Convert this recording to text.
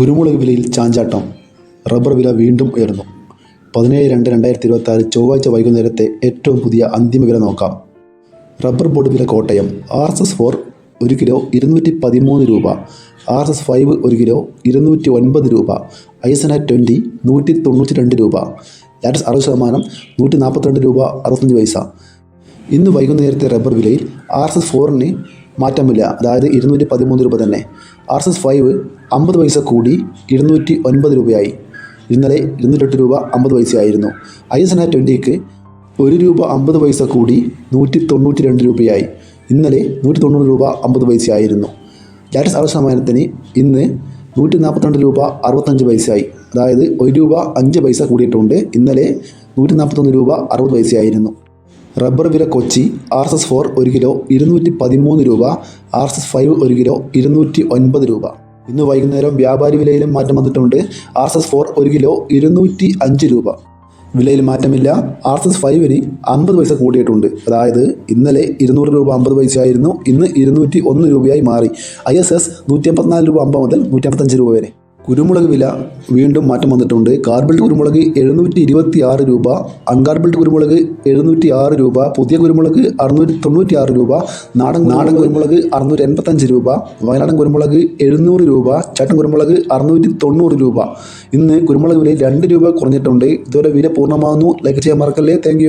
കുരുമുളക് വിലയിൽ ചാഞ്ചാട്ടം. റബ്ബർ വില വീണ്ടും ഉയർന്നു. പതിനേഴ് രണ്ട് രണ്ടായിരത്തി ഇരുപത്തി ആറ് ചൊവ്വാഴ്ച വൈകുന്നേരത്തെ ഏറ്റവും പുതിയ അന്തിമ വില നോക്കാം. റബ്ബർ ബോർഡ് വില Kottayam. R S S four ഒരു കിലോ ഇരുന്നൂറ്റി പതിമൂന്ന് രൂപ. ആർ എസ് എസ് ഫൈവ് ഒരു കിലോ ഇരുന്നൂറ്റി ഒൻപത് രൂപ ഐസന ട്വന്റി നൂറ്റി തൊണ്ണൂറ്റി രണ്ട് രൂപ. ലാറ്റസ് അറുപത് ശതമാനം നൂറ്റി നാൽപ്പത്തിരണ്ട് രൂപ അറുപത്തഞ്ച് പൈസ. ഇന്ന് വൈകുന്നേരത്തെ റബ്ബർ വിലയിൽ ആർ എസ് എസ് ഫോറിന് മാറ്റമില്ല. അതായത് ഇരുന്നൂറ്റി പതിമൂന്ന് രൂപ തന്നെ. ആർ എസ് എസ് ഫൈവ് അമ്പത് പൈസ കൂടി ഇരുന്നൂറ്റി ഒൻപത് രൂപയായി. ഇന്നലെ ഇരുന്നൂറ്റെട്ട് രൂപ അമ്പത് പൈസയായിരുന്നു. ഐ എസ് എൻ ആർ ട്വന്റിക്ക് ഒരു രൂപ അമ്പത് പൈസ കൂടി നൂറ്റി തൊണ്ണൂറ്റി രണ്ട് രൂപയായി. ഇന്നലെ നൂറ്റി തൊണ്ണൂറ് രൂപ അമ്പത് പൈസയായിരുന്നു. ലാറ്റസ് അറുപത് ശതമാനത്തിന് ഇന്ന് നൂറ്റി നാൽപ്പത്തിരണ്ട് രൂപ അറുപത്തഞ്ച് പൈസയായി. അതായത് ഒരു രൂപ അഞ്ച് പൈസ കൂടിയിട്ടുണ്ട്. ഇന്നലെ നൂറ്റി നാൽപ്പത്തൊന്ന് രൂപ അറുപത് പൈസയായിരുന്നു. റബ്ബർ വില Kochi R S S four ഒരു കിലോ ഇരുന്നൂറ്റി പതിമൂന്ന് രൂപ ആർ എസ് എസ് ഫൈവ് ഒരു കിലോ ഇരുന്നൂറ്റി ഒൻപത് രൂപ. ഇന്ന് വൈകുന്നേരം വ്യാപാരി വിലയിലും മാറ്റം വന്നിട്ടുണ്ട്. ആർ എസ് എസ് ഫോർ ഒരു കിലോ ഇരുന്നൂറ്റി അഞ്ച് രൂപ. വിലയിൽ മാറ്റമില്ല. ആർ എസ് എസ് ഫൈവിന് അമ്പത് പൈസ കൂടിയിട്ടുണ്ട്. അതായത് ഇന്നലെ ഇരുന്നൂറ് രൂപ അമ്പത് പൈസ ആയിരുന്നു ഇന്ന് ഇരുന്നൂറ്റി ഒന്ന് രൂപയായി മാറി. ഐ എസ് എസ് നൂറ്റി അമ്പത്തിനാല് രൂപ അമ്പത് മുതൽ നൂറ്റി അമ്പത്തഞ്ച് രൂപ വരെ. കുരുമുളക് വില വീണ്ടും മാറ്റം വന്നിട്ടുണ്ട്. കാർബിൾഡ് കുരുമുളക് എഴുന്നൂറ്റി ഇരുപത്തി ആറ് രൂപ അൺകാർബിൾഡ് കുരുമുളക് എഴുന്നൂറ്റി ആറ് രൂപ പുതിയ കുരുമുളക് അറുന്നൂറ്റി തൊണ്ണൂറ്റി ആറ് രൂപ നാടൻ നാടൻ കുരുമുളക് അറുന്നൂറ്റി എൺപത്തഞ്ച് രൂപ വയനാടൻ കുരുമുളക് എഴുന്നൂറ് രൂപ ചട്ടൻ കുരുമുളക് അറുന്നൂറ്റി തൊണ്ണൂറ് രൂപ. ഇന്ന് കുരുമുളക് വില രണ്ട് രൂപ കുറഞ്ഞിട്ടുണ്ട്. ഇതുവരെ വില പൂർണമാകുന്നു. ലൈക്ക് ചെയ്യാൻ മറക്കല്ലേ. താങ്ക്